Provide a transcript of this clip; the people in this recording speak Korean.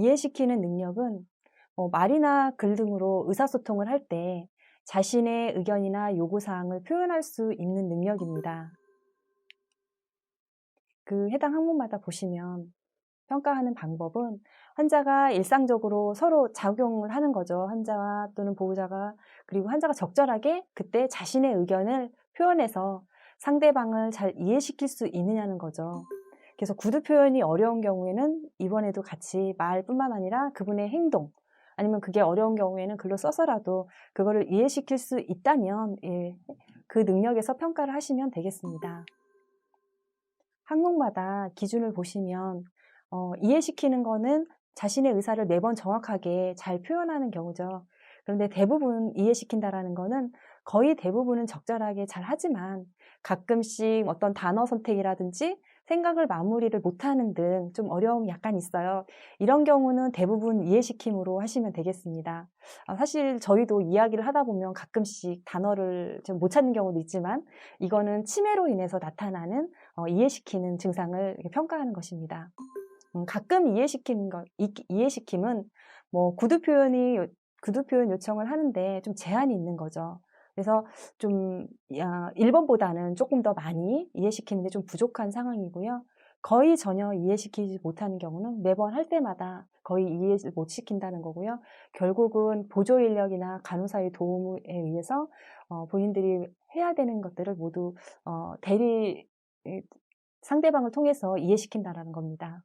이해시키는 능력은 뭐 말이나 글 등으로 의사소통을 할 때 자신의 의견이나 요구사항을 표현할 수 있는 능력입니다. 그 해당 항목마다 보시면 평가하는 방법은 환자가 일상적으로 서로 작용을 하는 거죠. 환자와 또는 보호자가 그리고 환자가 적절하게 그때 자신의 의견을 표현해서 상대방을 잘 이해시킬 수 있느냐는 거죠. 그래서 구두 표현이 어려운 경우에는 이번에도 같이 말뿐만 아니라 그분의 행동 아니면 그게 어려운 경우에는 글로 써서라도 그거를 이해시킬 수 있다면 예, 그 능력에서 평가를 하시면 되겠습니다. 항목마다 기준을 보시면 어, 이해시키는 거는 자신의 의사를 매번 정확하게 잘 표현하는 경우죠. 그런데 대부분 이해시킨다라는 거는 거의 대부분은 적절하게 잘 하지만 가끔씩 어떤 단어 선택이라든지 생각을 마무리를 못하는 등 좀 어려움이 약간 있어요. 이런 경우는 대부분 이해시킴으로 하시면 되겠습니다. 아, 사실 저희도 이야기를 하다 보면 가끔씩 단어를 좀 못 찾는 경우도 있지만 이거는 치매로 인해서 나타나는 어, 이해시키는 증상을 평가하는 것입니다. 음, 가끔 이해시키는 것, 이해시킴은 뭐 구두 표현이 구두 표현 요청을 하는데 좀 제한이 있는 거죠. 그래서 좀 1번보다는 조금 더 많이 이해시키는데 좀 부족한 상황이고요. 거의 전혀 이해시키지 못하는 경우는 매번 할 때마다 거의 이해 못 시킨다는 거고요. 결국은 보조 인력이나 간호사의 도움에 의해서 어, 본인들이 해야 되는 것들을 모두 어, 대리 상대방을 통해서 이해시킨다라는 겁니다.